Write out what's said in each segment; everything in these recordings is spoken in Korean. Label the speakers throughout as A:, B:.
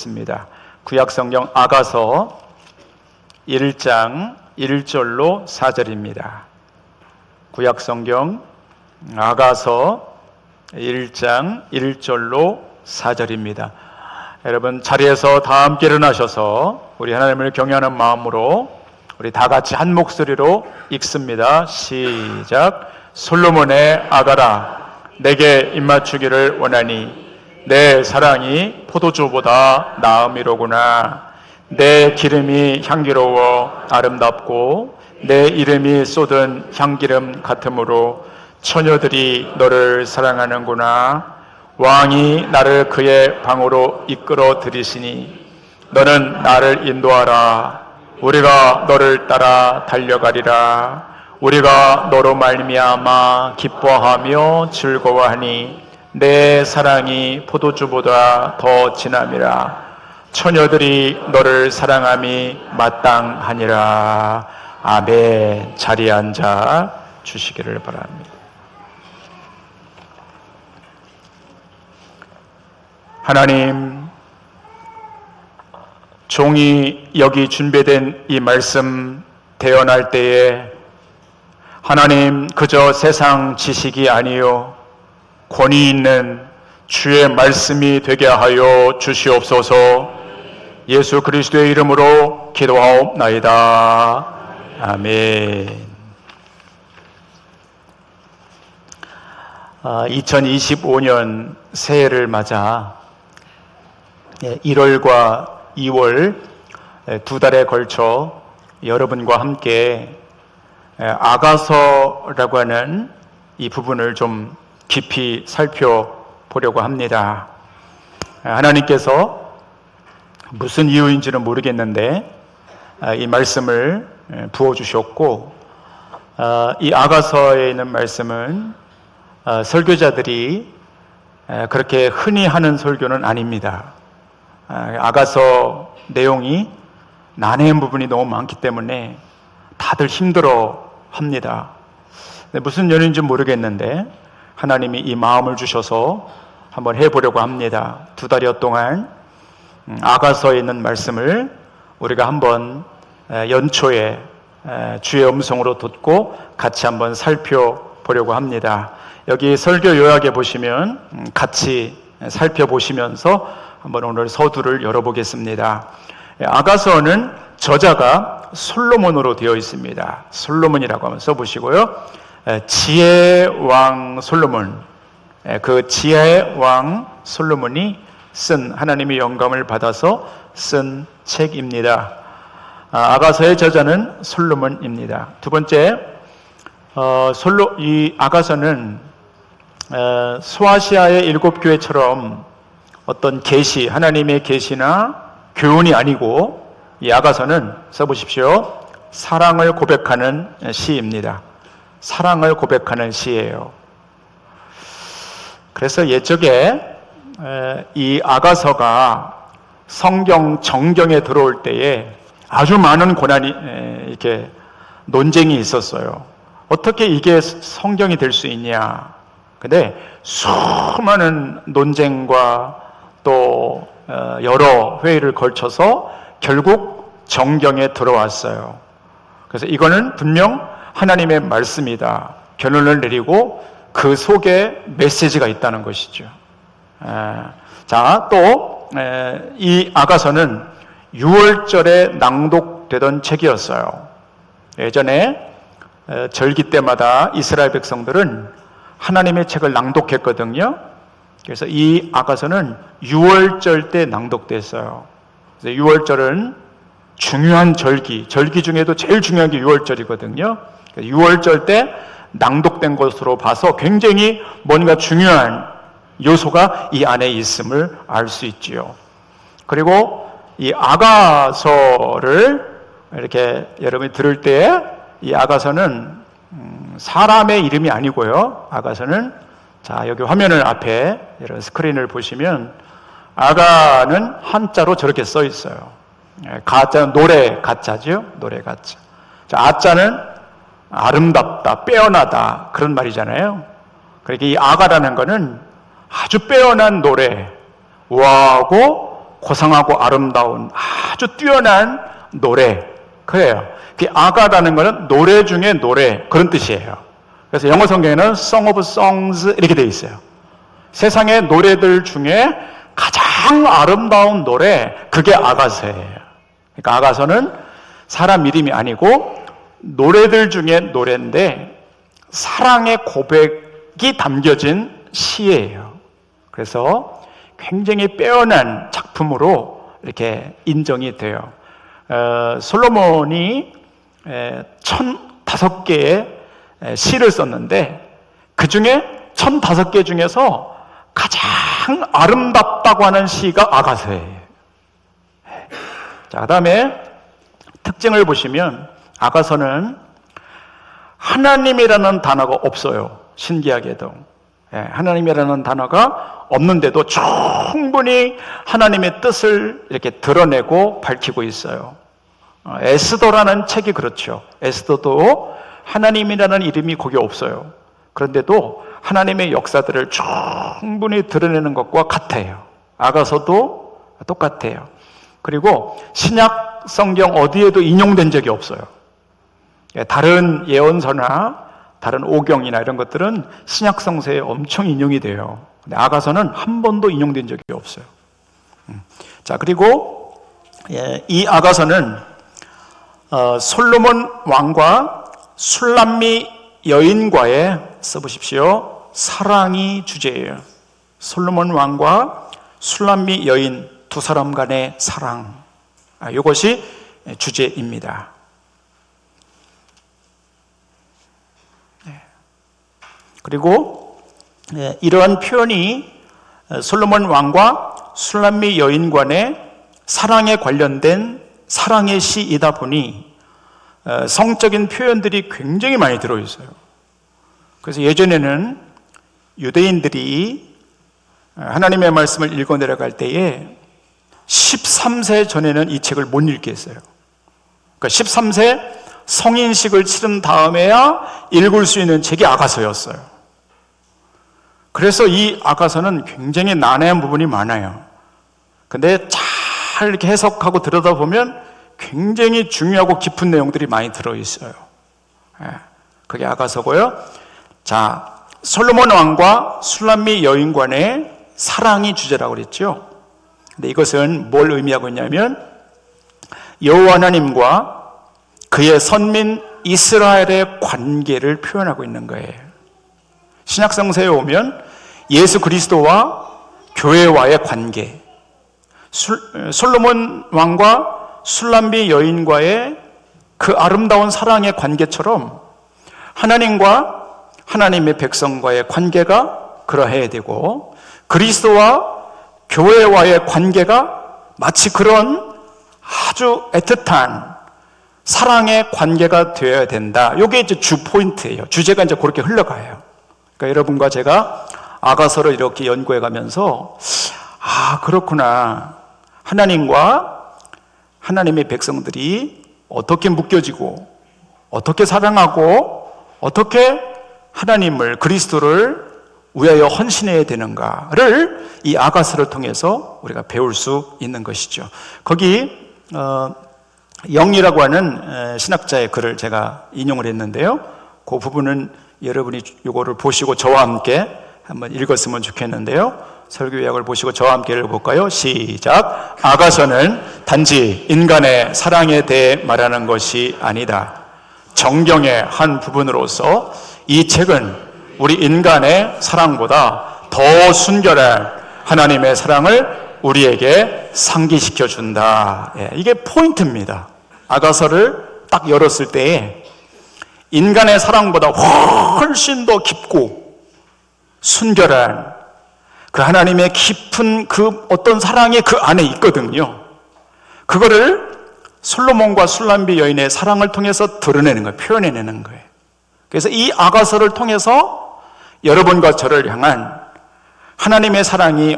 A: 있습니다. 구약 성경 아가서 1장 1절로 4절입니다. 구약 성경 아가서 1장 1절로 4절입니다. 여러분 자리에서 다 함께 일어나셔서 우리 하나님을 경외하는 마음으로 우리 다 같이 한 목소리로 읽습니다. 시작. 솔로몬의 아가라 내게 입맞추기를 원하니 내 사랑이 포도주보다 나음이로구나. 내 기름이 향기로워 아름답고 내 이름이 쏟은 향기름 같으므로 처녀들이 너를 사랑하는구나. 왕이 나를 그의 방으로 이끌어 들이시니 너는 나를 인도하라. 우리가 너를 따라 달려가리라. 우리가 너로 말미암아 기뻐하며 즐거워하니 내 사랑이 포도주보다 더 진함이라. 처녀들이 너를 사랑함이 마땅하니라. 아멘. 자리에 앉아 주시기를 바랍니다. 하나님, 종이 여기 준비된 이 말씀 대언할 때에 하나님 그저 세상 지식이 아니요 권위 있는 주의 말씀이 되게 하여 주시옵소서 예수 그리스도의 이름으로 기도하옵나이다. 아멘. 아, 2025년 새해를 맞아 1월과 2월 두 달에 걸쳐 여러분과 함께 아가서라고 하는 이 부분을 좀 깊이 살펴보려고 합니다. 하나님께서 무슨 이유인지는 모르겠는데 이 말씀을 부어주셨고 이 아가서에 있는 말씀은 설교자들이 그렇게 흔히 하는 설교는 아닙니다. 아가서 내용이 난해한 부분이 너무 많기 때문에 다들 힘들어 합니다. 무슨 연인지 모르겠는데 하나님이 이 마음을 주셔서 한번 해보려고 합니다. 두 달여 동안 음, 아가서에 있는 말씀을 우리가 한번 연초에 주의 음성으로 듣고 같이 한번 살펴보려고 합니다. 여기 설교 요약에 보시면 음, 같이 살펴보시면서 한번 오늘 서두를 열어보겠습니다. 아가서는 저자가 솔로몬으로 되어 있습니다. 솔로몬이라고 한번 써보시고요. 지혜 왕 솔로몬, 그 지혜의 왕 솔로몬이 쓴 하나님의 영감을 받아서 쓴 책입니다. 아, 아가서의 저자는 솔로몬입니다. 두 번째, 어, 솔로 이 아가서는 어, 소아시아의 일곱 교회처럼 어떤 계시 하나님의 계시나 교훈이 아니고 이 아가서는 써보십시오. 사랑을 고백하는 시입니다. 사랑을 고백하는 시예요. 그래서 옛적에 이 아가서가 성경 정경에 들어올 때에 아주 많은 고난이 이렇게 논쟁이 있었어요. 어떻게 이게 성경이 될 수 있냐? 근데 수많은 논쟁과 또 어, 여러 회의를 걸쳐서 결국 정경에 들어왔어요. 그래서 이거는 분명 하나님의 말씀이다. 결론을 내리고 그 속에 메시지가 있다는 것이죠. 자, 또 이 아가서는 6월절에 낭독되던 책이었어요. 예전에 절기 때마다 이스라엘 백성들은 하나님의 책을 낭독했거든요. 그래서 이 아가서는 6월절 때 낭독됐어요. 6월절은 중요한 절기, 절기 중에도 제일 중요한 게 6월절이거든요. 6월절 때 낭독된 것으로 봐서 굉장히 뭔가 중요한 요소가 이 안에 있음을 알 수 있지요. 그리고 이 아가서를 이렇게 여러분이 들을 때 이 아가서는 음, 사람의 이름이 아니고요. 아가서는 자, 여기 화면을 앞에 이런 스크린을 보시면 아가는 한자로 저렇게 써 있어요. 예, 가자는 노래 가짜죠? 노래 가짜. 자, 아자는 아름답다, 빼어나다 그런 말이잖아요. 그러니까 이 아가라는 거는 아주 빼어난 노래, 우아하고 고상하고 아름다운 아주 뛰어난 노래. 그래요. 그 아가라는 것은 노래 중에 노래 그런 뜻이에요. 그래서 영어 성경에는 Song of Songs 이렇게 되어 있어요. 세상의 노래들 중에 가장 아름다운 노래 그게 아가서예요. 그러니까 아가서는 사람 이름이 아니고 노래들 중에 노래인데 사랑의 고백이 담겨진 시예요. 그래서 굉장히 빼어난 작품으로 이렇게 인정이 돼요. 어, 솔로몬이 천 다섯 개의 시를 썼는데 그 중에 천 다섯 개 중에서 가장 아름답다고 하는 시가 아가서예요. 자, 그 다음에 특징을 보시면 아가서는 하나님이라는 단어가 없어요. 신기하게도. 예, 하나님이라는 단어가 없는데도 충분히 하나님의 뜻을 이렇게 드러내고 밝히고 있어요. 어, 에스더라는 책이 그렇죠. 에스더도 하나님이라는 이름이 거기 없어요. 그런데도 하나님의 역사들을 충분히 드러내는 것과 같아요. 아가서도 똑같아요. 그리고 신약 성경 어디에도 인용된 적이 없어요. 예, 다른 예언서나 다른 오경이나 이런 것들은 신약 성서에 엄청 인용이 돼요. 근데 아가서는 한 번도 인용된 적이 없어요. 음. 자 그리고 예, 이 아가서는 어, 솔로몬 왕과 술람미 여인과의 써보십시오. 사랑이 주제예요. 솔로몬 왕과 술람미 여인 두 사람 간의 사랑. 아, 이것이 주제입니다. 그리고 예, 이러한 표현이 솔로몬 왕과 술람미 여인 간의 사랑에 관련된 사랑의 시이다 보니 어, 성적인 표현들이 굉장히 많이 들어있어요. 그래서 예전에는 유대인들이 하나님의 말씀을 읽어 내려갈 때에 13세 전에는 이 책을 못 읽겠어요. 그러니까 13세 성인식을 치른 다음에야 읽을 수 있는 책이 아가서였어요. 그래서 이 아가서는 굉장히 난해한 부분이 많아요. 근데 잘 이렇게 해석하고 들여다보면 굉장히 중요하고 깊은 내용들이 많이 들어있어요. 예, 그게 아가서고요. 자, 솔로몬 왕과 술람미 여인 간의 사랑이 주제라고 그랬죠. 근데 이것은 뭘 의미하고 있냐면 여호와 하나님과 그의 선민 이스라엘의 관계를 표현하고 있는 거예요. 신약 성서에 오면 예수 그리스도와 교회와의 관계, 솔로몬 왕과 술람비 여인과의 그 아름다운 사랑의 관계처럼 하나님과 하나님의 백성과의 관계가 그러해야 되고 그리스도와 교회와의 관계가 마치 그런 아주 애틋한 사랑의 관계가 되어야 된다. 이게 이제 주 포인트예요. 주제가 이제 그렇게 흘러가요. 그러니까 여러분과 제가 아가서를 이렇게 연구해 가면서 아, 그렇구나. 하나님과 하나님의 백성들이 어떻게 묶여지고 어떻게 사랑하고 어떻게 하나님을 그리스도를 위하여 헌신해야 되는가를 이 아가스를 통해서 우리가 배울 수 있는 것이죠. 거기 어, 영이라고 하는 신학자의 글을 제가 인용을 했는데요. 그 부분은 여러분이 이거를 보시고 저와 함께 한번 읽었으면 좋겠는데요. 설교 요약을 보시고 저와 함께 읽어볼까요? 시작. 아가서는 단지 인간의 사랑에 대해 말하는 것이 아니다. 정경의 한 부분으로서 이 책은 우리 인간의 사랑보다 더 순결한 하나님의 사랑을 우리에게 상기시켜 준다. 예, 이게 포인트입니다. 아가서를 딱 열었을 때에 인간의 사랑보다 훨씬 더 깊고 순결한 그 하나님의 깊은 그 어떤 사랑이 그 안에 있거든요. 그거를 솔로몬과 술람비 여인의 사랑을 통해서 드러내는 거예요. 표현해내는 거예요. 그래서 이 아가서를 통해서 여러분과 저를 향한 하나님의 사랑이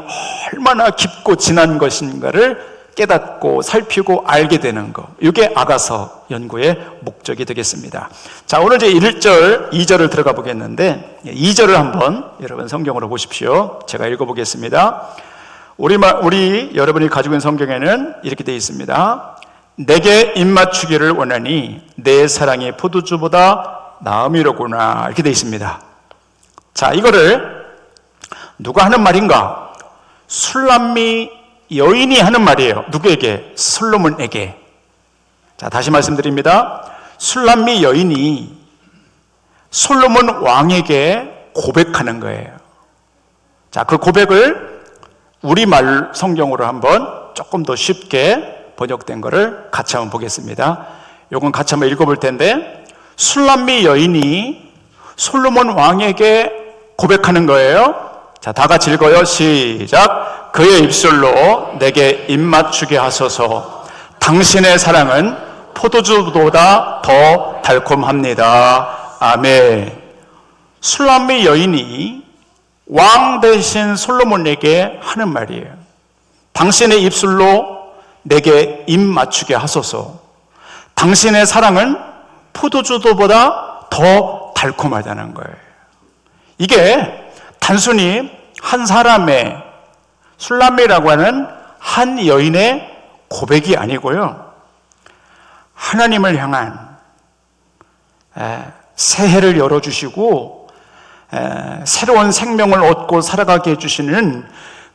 A: 얼마나 깊고 진한 것인가를 깨닫고 살피고 알게 되는 것. 이게 아가서 연구의 목적이 되겠습니다. 자, 오늘 이제 1절, 2절을 들어가 보겠는데 2절을 한번 여러분 성경으로 보십시오. 제가 읽어 보겠습니다. 우리, 마- 우리 여러분이 가지고 있는 성경에는 이렇게 되어 있습니다. 내게 입맞추기를 원하니 내 사랑이 포도주보다 나음이로구나. 이렇게 되어 있습니다. 자, 이거를 누가 하는 말인가? 술람미 여인이 하는 말이에요. 누구에게? 솔로몬에게. 자, 다시 말씀드립니다. 술람미 여인이 솔로몬 왕에게 고백하는 거예요. 자, 그 고백을 우리말 성경으로 한번 조금 더 쉽게 번역된 거를 같이 한번 보겠습니다. 요건 같이 한번 읽어볼 텐데, 술람미 여인이 솔로몬 왕에게 고백하는 거예요. 자, 다 같이 읽어요. 시작. 그의 입술로 내게 입맞추게 하소서. 당신의 사랑은 포도주보다 더 달콤합니다. 아멘. 술람미 여인이 왕 대신 솔로몬에게 하는 말이에요. 당신의 입술로 내게 입 맞추게 하소서. 당신의 사랑은 포도주도보다 더 달콤하다는 거예요. 이게 단순히 한 사람의 술람미라고 하는 한 여인의 고백이 아니고요. 하나님을 향한 에, 새해를 열어주시고 에, 새로운 생명을 얻고 살아가게 해주시는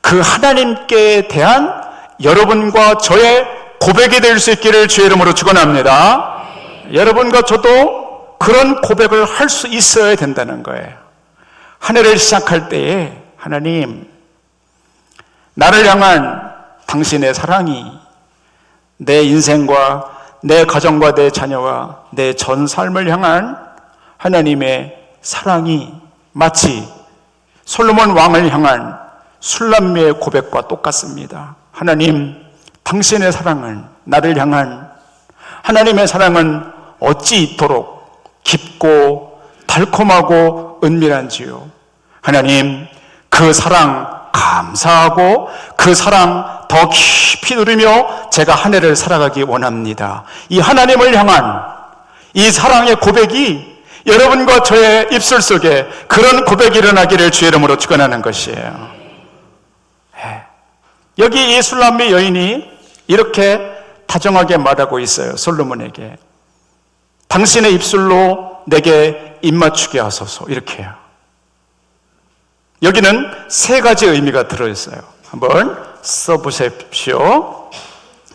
A: 그 하나님께 대한 여러분과 저의 고백이 될 수 있기를 주의 이름으로 축원합니다. 여러분과 저도 그런 고백을 할 수 있어야 된다는 거예요. 한 해를 시작할 때에 하나님 나를 향한 당신의 사랑이 내 인생과 내 가정과 내 자녀와 내 전 삶을 향한 하나님의 사랑이 마치 솔로몬 왕을 향한 술람미의 고백과 똑같습니다. 하나님, 당신의 사랑은 나를 향한 하나님의 사랑은 어찌 이토록 깊고 달콤하고 은밀한지요. 하나님, 그 사랑 감사하고 그 사랑 더 깊이 누리며 제가 한 해를 살아가기 원합니다. 이 하나님을 향한 이 사랑의 고백이 여러분과 저의 입술 속에 그런 고백이 일어나기를 주의 이름으로 축원하는 것이에요. 예. 여기 이 술람미 여인이 이렇게 다정하게 말하고 있어요. 솔로몬에게. 당신의 입술로 내게 입맞추게 하소서. 이렇게요. 여기는 세 가지 의미가 들어있어요. 한번 써보십시오.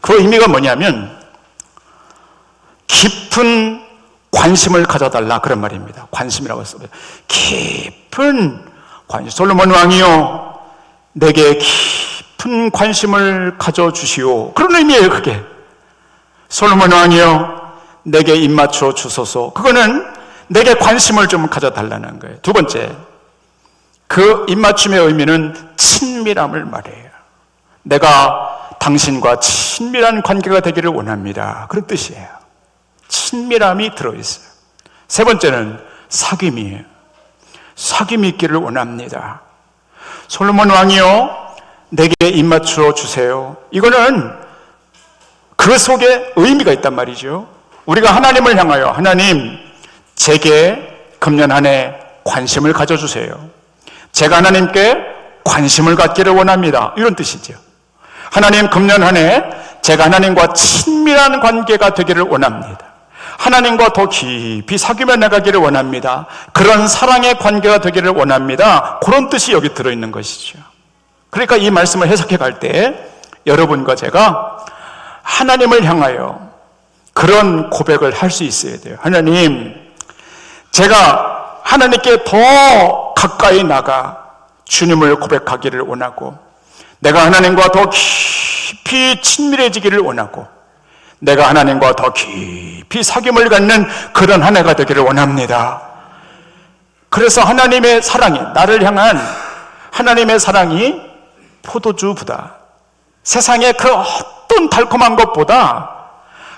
A: 그 의미가 뭐냐면, 깊은 관심을 가져달라. 그런 말입니다. 관심이라고 써요. 깊은 관심. 솔로몬 왕이요. 내게 깊은 관심을 가져주시오. 그런 의미예요, 그게. 솔로몬 왕이요. 내게 입맞춰 주소서. 그거는 내게 관심을 좀 가져달라는 거예요. 두 번째. 그 입맞춤의 의미는 친밀함을 말해요. 내가 당신과 친밀한 관계가 되기를 원합니다. 그런 뜻이에요. 친밀함이 들어있어요. 세 번째는 사귐이에요. 사귐이 있기를 원합니다. 솔로몬 왕이요, 내게 입맞추어 주세요. 이거는 그 속에 의미가 있단 말이죠. 우리가 하나님을 향하여 하나님, 제게 금년 한해 관심을 가져주세요. 제가 하나님께 관심을 갖기를 원합니다. 이런 뜻이죠. 하나님 금년 한 해 제가 하나님과 친밀한 관계가 되기를 원합니다. 하나님과 더 깊이 사귀며 나가기를 원합니다. 그런 사랑의 관계가 되기를 원합니다. 그런 뜻이 여기 들어있는 것이죠. 그러니까 이 말씀을 해석해 갈 때 여러분과 제가 하나님을 향하여 그런 고백을 할 수 있어야 돼요. 하나님, 제가 하나님께 더 가까이 나가 주님을 고백하기를 원하고 내가 하나님과 더 깊이 친밀해지기를 원하고 내가 하나님과 더 깊이 사귐을 갖는 그런 한 해가 되기를 원합니다. 그래서 하나님의 사랑이 나를 향한 하나님의 사랑이 포도주보다 세상의 그 어떤 달콤한 것보다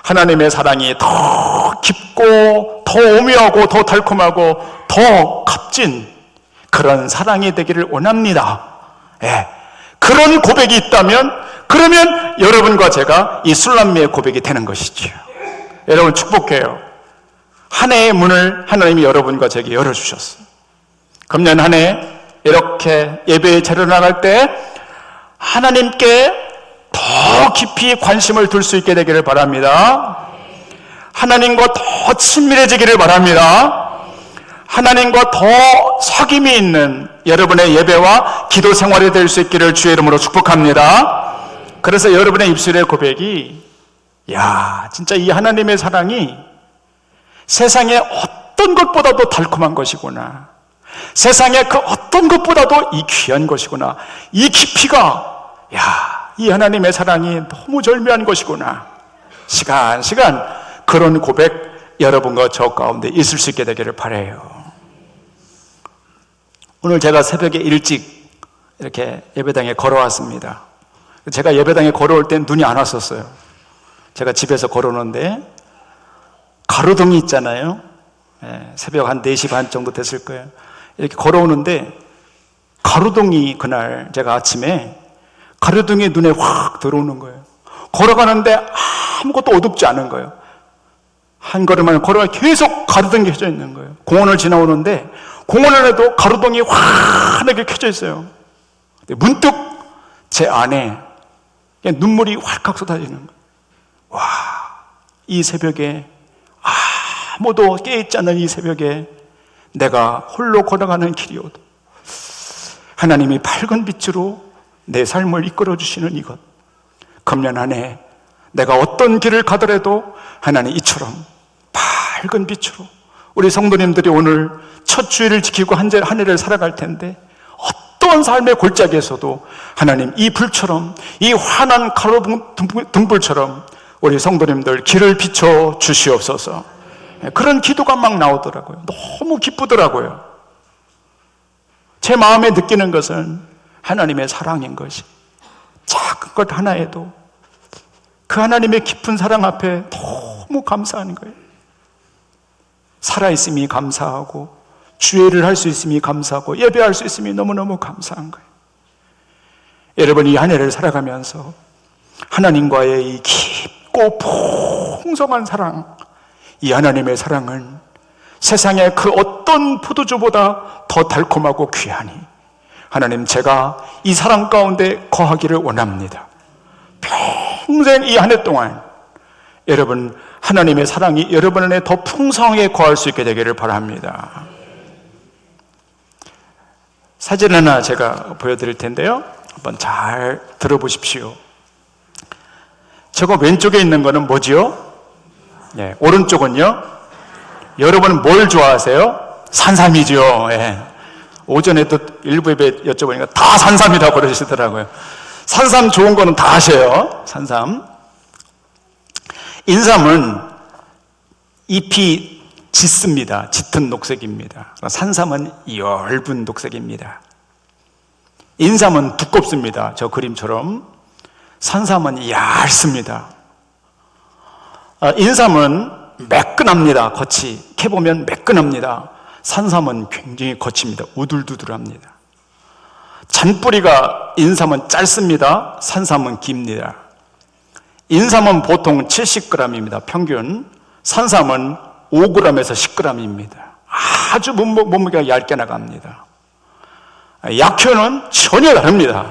A: 하나님의 사랑이 더 깊고 더 오묘하고 더 달콤하고 더 값진 그런 사랑이 되기를 원합니다. 예. 그런 고백이 있다면 그러면 여러분과 제가 이 술람미의 고백이 되는 것이죠. 여러분 축복해요. 한 해의 문을 하나님이 여러분과 제게 열어주셨어요. 금년 한 해 이렇게 예배에 자료 나갈 때 하나님께 더 깊이 관심을 둘 수 있게 되기를 바랍니다. 하나님과 더 친밀해지기를 바랍니다. 하나님과 더 사귐이 있는 여러분의 예배와 기도 생활이 될 수 있기를 주의 이름으로 축복합니다. 그래서 여러분의 입술의 고백이 야, 진짜 이 하나님의 사랑이 세상의 어떤 것보다도 달콤한 것이구나. 세상의 그 어떤 것보다도 이 귀한 것이구나. 이 깊이가 야, 이 하나님의 사랑이 너무 절묘한 것이구나. 시간 시간 그런 고백 여러분과 저 가운데 있을 수 있게 되기를 바래요. 오늘 제가 새벽에 일찍 이렇게 예배당에 걸어왔습니다. 제가 예배당에 걸어올 땐 눈이 안 왔었어요. 제가 집에서 걸어오는데 가로등이 있잖아요. 예, 새벽 한 4시 반 정도 됐을 거예요. 이렇게 걸어오는데 가로등이 그날 제가 아침에 가로등이 눈에 확 들어오는 거예요. 걸어가는데 아무것도 어둡지 않은 거예요. 한 걸음만 걸어가 계속 가로등이 켜져 있는 거예요. 공원을 지나오는데 공원 안에도 가로등이 환하게 켜져 있어요. 문득 제 안에 눈물이 활칵 쏟아지는 거예요. 와, 이 새벽에 아무도 깨있지 않은 이 새벽에 내가 홀로 걸어가는 길이오도 하나님이 밝은 빛으로 내 삶을 이끌어 주시는 이것. 금년 안에 내가 어떤 길을 가더라도 하나님 이처럼 밝은 빛으로 우리 성도님들이 오늘 첫 주일을 지키고 한 해를 살아갈 텐데 어떠한 삶의 골짜기에서도 하나님 이 불처럼 이 환한 가로 등불처럼 우리 성도님들 길을 비춰 주시옵소서. 그런 기도가 막 나오더라고요. 너무 기쁘더라고요. 제 마음에 느끼는 것은 하나님의 사랑인 것이 작은 것 하나에도 그 하나님의 깊은 사랑 앞에 너무 감사한 거예요. 살아있음이 감사하고 주의를 할 수 있음이 감사하고 예배할 수 있음이 너무너무 감사한 거예요. 여러분 이 한 해를 살아가면서 하나님과의 이 깊고 풍성한 사랑, 이 하나님의 사랑은 세상의 그 어떤 포도주보다 더 달콤하고 귀하니 하나님 제가 이 사랑 가운데 거하기를 원합니다. 평생 이 한 해 동안 여러분 하나님의 사랑이 여러분 안에 더 풍성하게 거할 수 있게 되기를 바랍니다. 사진 하나 제가 보여드릴 텐데요. 한번 잘 들어보십시오. 저거 왼쪽에 있는 거는 뭐지요? 예, 오른쪽은요? 여러분 뭘 좋아하세요? 산삼이죠. 예. 오전에도 일부 예배 여쭤보니까 다 산삼이라고 그러시더라고요. 산삼 좋은 거는 다 아셔요. 산삼. 인삼은 잎이 짙습니다. 짙은 녹색입니다. 산삼은 엷은 녹색입니다. 인삼은 두껍습니다. 저 그림처럼. 산삼은 얇습니다. 아, 인삼은 매끈합니다. 겉이. 캐보면 매끈합니다. 산삼은 굉장히 거칩니다. 우둘두둘합니다. 잔뿌리가 인삼은 짧습니다. 산삼은 깁니다. 인삼은 보통 70g입니다. 평균. 산삼은 5g에서 10g입니다. 아주 몸무게가 얇게 나갑니다. 약효는 전혀 다릅니다.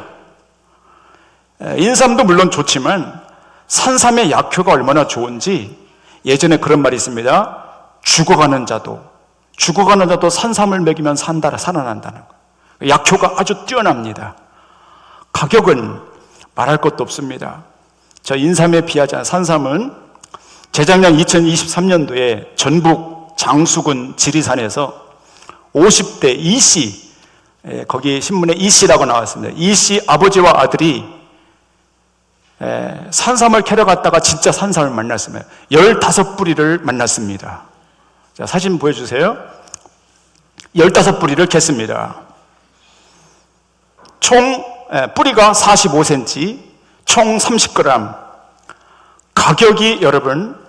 A: 인삼도 물론 좋지만 산삼의 약효가 얼마나 좋은지 예전에 그런 말이 있습니다. 죽어가는 자도 죽어가는 자도 산삼을 먹이면 산다 살아난다는 거. 약효가 아주 뛰어납니다. 가격은 말할 것도 없습니다. 저 인삼에 비하지 않은 산삼은 재작년 2023년도에 전북 장수군 지리산에서 50대 이씨 예, 거기 신문에 이씨라고 나왔습니다. 이씨 아버지와 아들이 예, 산삼을 캐러 갔다가 진짜 산삼을 만났습니다. 15뿌리를 만났습니다. 자, 사진 보여주세요. 15뿌리를 캤습니다. 총 예, 뿌리가 45cm, 총 30g. 가격이 여러분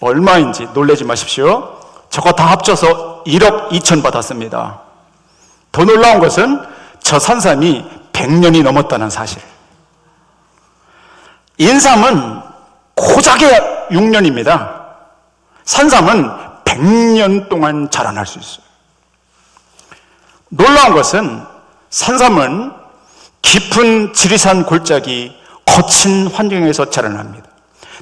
A: 얼마인지 놀라지 마십시오. 저거 다 합쳐서 1억 2천 받았습니다. 더 놀라운 것은 저 산삼이 100년이 넘었다는 사실. 인삼은 고작의 6년입니다. 산삼은 100년 동안 자라날 수 있어요. 놀라운 것은 산삼은 깊은 지리산 골짜기 거친 환경에서 자라납니다.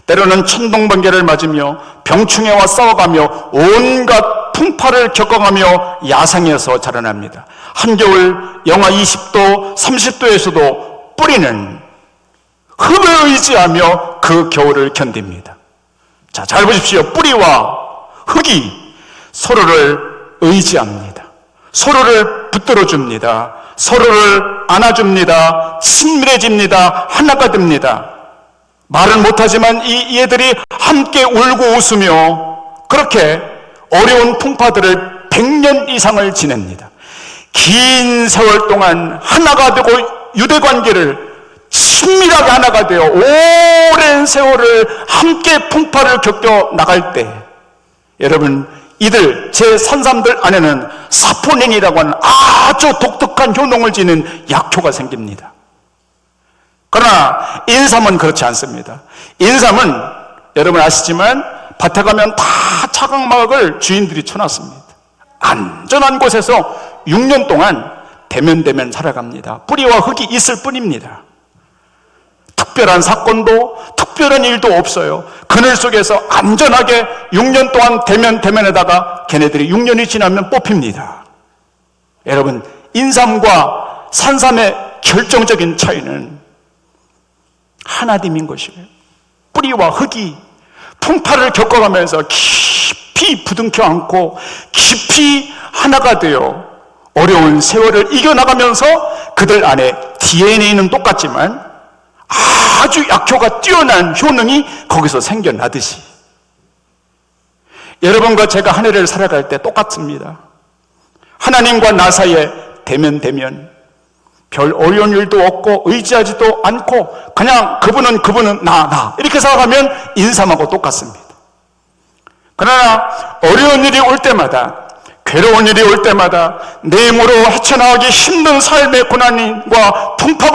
A: 때로는 천둥번개를 맞으며 병충해와 싸워가며 온갖 풍파를 겪어가며 야상에서 자라납니다. 한겨울 영하 20도, 30도에서도 뿌리는 흙을 의지하며 그 겨울을 견딥니다. 자, 잘 보십시오. 뿌리와 흙이 서로를 의지합니다. 서로를 붙들어 줍니다. 서로를 안아줍니다. 친밀해집니다. 하나가 됩니다. 말은 못하지만 이 얘들이 함께 울고 웃으며 그렇게 어려운 풍파들을 100년 이상을 지냅니다. 긴 세월 동안 하나가 되고 유대 관계를 친밀하게 하나가 되어 오랜 세월을 함께 풍파를 겪어 나갈 때 여러분 이들 제 산삼들 안에는 사포닌이라고 하는 아주 독특한 효능을 지닌 약효가 생깁니다. 그러나 인삼은 그렇지 않습니다. 인삼은 여러분 아시지만 밭에 가면 다 차각막을 주인들이 쳐놨습니다. 안전한 곳에서 6년 동안 대면대면 살아갑니다. 뿌리와 흙이 있을 뿐입니다. 특별한 사건도 특별한 일도 없어요. 그늘 속에서 안전하게 6년 동안 대면 대면에다가 걔네들이 6년이 지나면 뽑힙니다. 여러분 인삼과 산삼의 결정적인 차이는 하나됨인 것이에요. 뿌리와 흙이 풍파를 겪어가면서 깊이 부둥켜 안고 깊이 하나가 되어 어려운 세월을 이겨나가면서 그들 안에 DNA는 똑같지만 아주 약효가 뛰어난 효능이 거기서 생겨나듯이 여러분과 제가 한 해를 살아갈 때 똑같습니다. 하나님과 나 사이에 대면 대면 별 어려운 일도 없고 의지하지도 않고 그냥 그분은 그분은 나 나 이렇게 살아가면 인삼하고 똑같습니다. 그러나 어려운 일이 올 때마다 괴로운 일이 올 때마다 내 힘으로 헤쳐나가기 힘든 삶의 고난과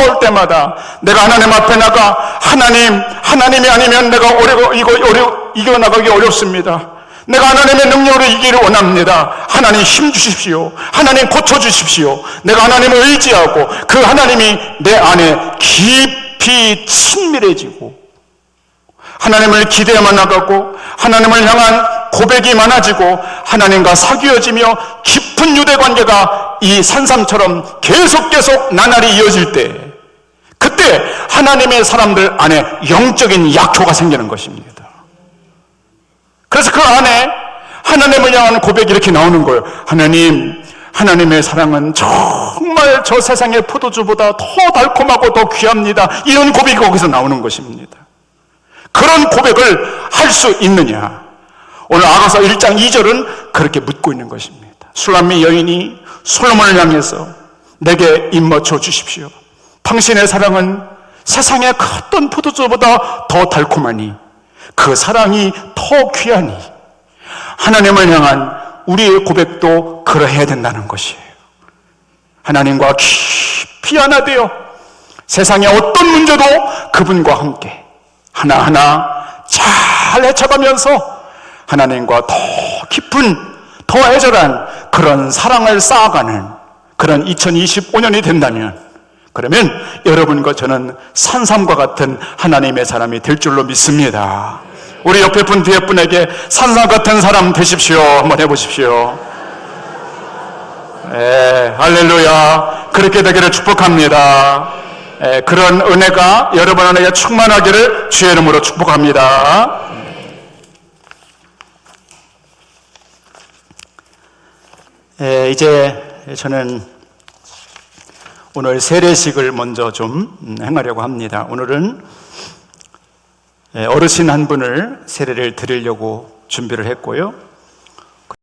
A: 올 때마다 내가 하나님 앞에 나가 하나님 하나님이 아니면 내가 어려 이거 어려 이겨 나가기 어렵습니다. 내가 하나님의 능력으로 이기를 원합니다. 하나님 힘 주십시오. 하나님 고쳐 주십시오. 내가 하나님을 의지하고 그 하나님이 내 안에 깊이 친밀해지고 하나님을 기대만 나가고 하나님을 향한 고백이 많아지고 하나님과 사귀어지며 깊은 유대 관계가 이 산삼처럼 계속 계속 나날이 이어질 때 그때 하나님의 사람들 안에 영적인 약효가 생기는 것입니다. 그래서 그 안에 하나님을 향하는 고백이 이렇게 나오는 거예요. 하나님, 하나님의 사랑은 정말 저 세상의 포도주보다 더 달콤하고 더 귀합니다. 이런 고백이 거기서 나오는 것입니다. 그런 고백을 할 수 있느냐? 오늘 아가서 1장 2절은 그렇게 묻고 있는 것입니다. 술람미 여인이 솔로몬을 향해서 내게 입맞춰 주십시오. 당신의 사랑은 세상의 어떤 포도주보다 더 달콤하니 그 사랑이 더 귀하니 하나님을 향한 우리의 고백도 그러해야 된다는 것이에요. 하나님과 깊이 하나 되어 세상의 어떤 문제도 그분과 함께 하나하나 잘 헤쳐가면서 하나님과 더 깊은 더 애절한 그런 사랑을 쌓아가는 그런 2025년이 된다면 그러면 여러분과 저는 산삼과 같은 하나님의 사람이 될 줄로 믿습니다. 우리 옆에 분 뒤에 분에게 산삼 같은 사람 되십시오. 한번 해보십시오. 예, 할렐루야. 그렇게 되기를 축복합니다. 예, 그런 은혜가 여러분 안에 충만하기를 주의 이름으로 축복합니다. 예, 이제 저는 오늘 세례식을 먼저 좀 행하려고 합니다. 오늘은 예, 어르신 한 분을 세례를 드리려고 준비를 했고요.